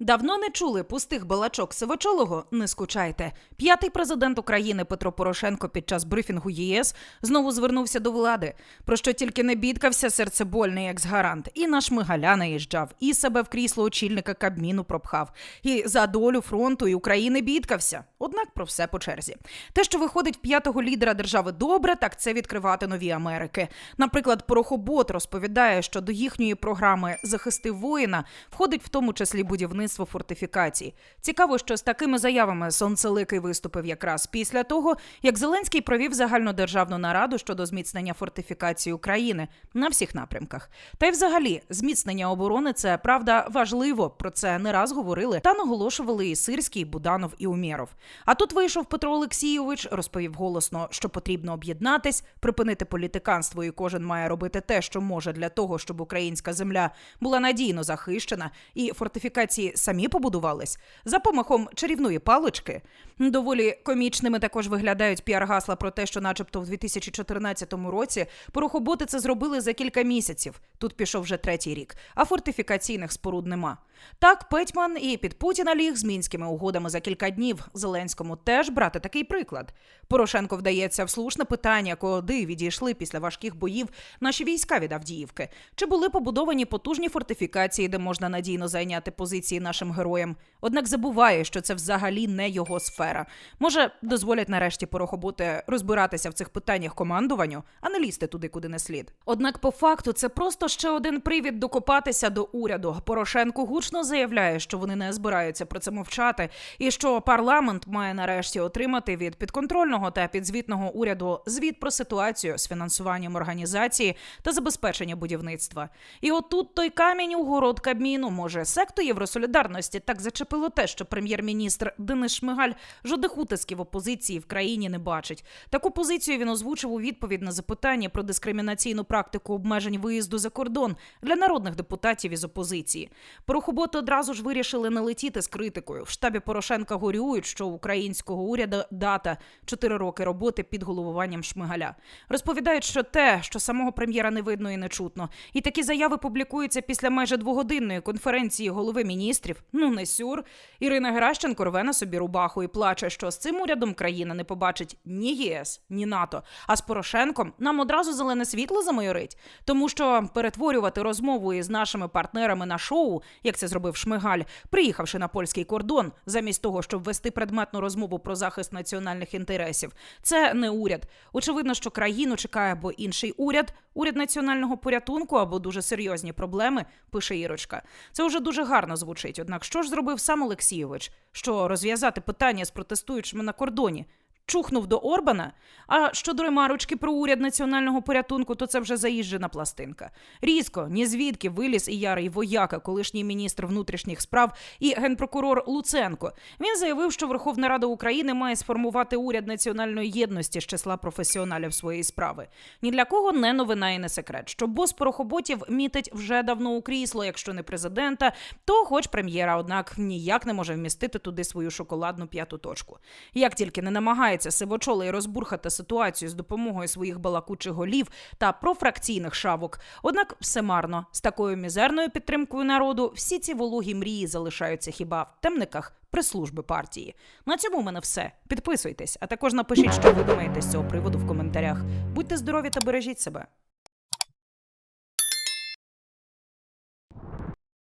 Давно не чули пустих балачок сивочолого? Не скучайте. П'ятий президент України Петро Порошенко під час брифінгу ЄС знову звернувся до влади. Про що тільки не бідкався серцебольний екс-гарант. І на Шмигаля наїжджав, і себе в крісло очільника Кабміну пропхав, і за долю фронту і України бідкався. Однак про все по черзі. Те, що виходить п'ятого лідера держави добре, так це відкривати нові Америки. Наприклад, Порохобот розповідає, що до їхньої програми Захисти воїна входить в тому числі будівництво фортифікацій. Цікаво, що з такими заявами Сонцеликий виступив якраз після того, як Зеленський провів загальнодержавну нараду щодо зміцнення фортифікації України на всіх напрямках. Та й взагалі, зміцнення оборони це правда важливо. Про це не раз говорили та наголошували і Сирський, Буданов і Умєров. А тут вийшов Петро Олексійович, розповів голосно, що потрібно об'єднатись, припинити політиканство, і кожен має робити те, що може для того, щоб українська земля була надійно захищена, і фортифікації самі побудувались за помахом чарівної палички. Доволі комічними також виглядають піар-гасла про те, що, начебто, в 2014 році порохоботи це зробили за кілька місяців. Тут пішов вже третій рік, а фортифікаційних споруд нема. Так, Петьман і під Путіна ліг з мінськими угодами за кілька днів. Зеленському теж брати такий приклад. Порошенко вдається в слушне питання, куди відійшли після важких боїв наші війська від Авдіївки. Чи були побудовані потужні фортифікації, де можна надійно зайняти позиції нашим героям? Однак забуває, що це взагалі не його сфера. Може, дозволять нарешті порохоботи розбиратися в цих питаннях командуванню, а не лізти туди, куди не слід. Однак, по факту, це просто ще один привід докопатися до уряду. Порошенко гучно заявляє, що вони не збираються про це мовчати, і що парламент має нарешті отримати від підконтрольного та підзвітного уряду звіт про ситуацію з фінансуванням організації та забезпечення будівництва. І отут той камінь у город Кабміну. Може, секту Євросолідарності так зачепило те, що прем'єр-міністр Денис Шмигаль жодних утисків опозиції в країні не бачить. Таку позицію він озвучив у відповідь на запитання про дискримінаційну практику обмежень виїзду за кордон для народних депутатів із опозиції. Порохоботи одразу ж вирішили не летіти з критикою. В штабі Порошенка горюють, що українського уряду дата 4 роки роботи під головуванням Шмигаля. Розповідають, що те, що самого прем'єра не видно і не чутно. І такі заяви публікуються після майже двогодинної конференції голови міністрів. Ну не сюр. Ірина Геращенко рве на собі рубаху і плаче, що з цим урядом країна не побачить ні ЄС, ні НАТО. А з Порошенком нам одразу зелене світло замайорить, тому що перетворювати розмову із нашими партнерами на шоу, як це зробив Шмигаль, приїхавши на польський кордон, замість того, щоб вести предметну розмову про захист національних інтересів, це не уряд. Очевидно, що країну чекає або інший уряд, уряд національного порятунку, або дуже серйозні проблеми. Пише Ірочка. Це вже дуже гарно звучить. Однак, що ж зробив сам Олексійович? Що розв'язати питання з протестуючими на кордоні? Чухнув до Орбана. А щодо ремарочки про уряд національного порятунку, то це вже заїжджена пластинка. Різко, ні звідки виліз і ярий вояка, колишній міністр внутрішніх справ і генпрокурор Луценко. Він заявив, що Верховна Рада України має сформувати уряд національної єдності з числа професіоналів своєї справи. Ні для кого не новина і не секрет, що бос порохоботів мітить вже давно у крісло, якщо не президента, то хоч прем'єра, однак ніяк не може вмістити туди свою шоколадну п'яту точку. Як тільки не намагається сивочолий розбурхати ситуацію з допомогою своїх балакучих голів та профракційних шавок, однак все марно з такою мізерною підтримкою народу всі ці вологі мрії залишаються хіба в темниках прес-служби партії. На цьому в мене все. Підписуйтесь, а також напишіть, що ви думаєте з цього приводу в коментарях. Будьте здорові та бережіть себе.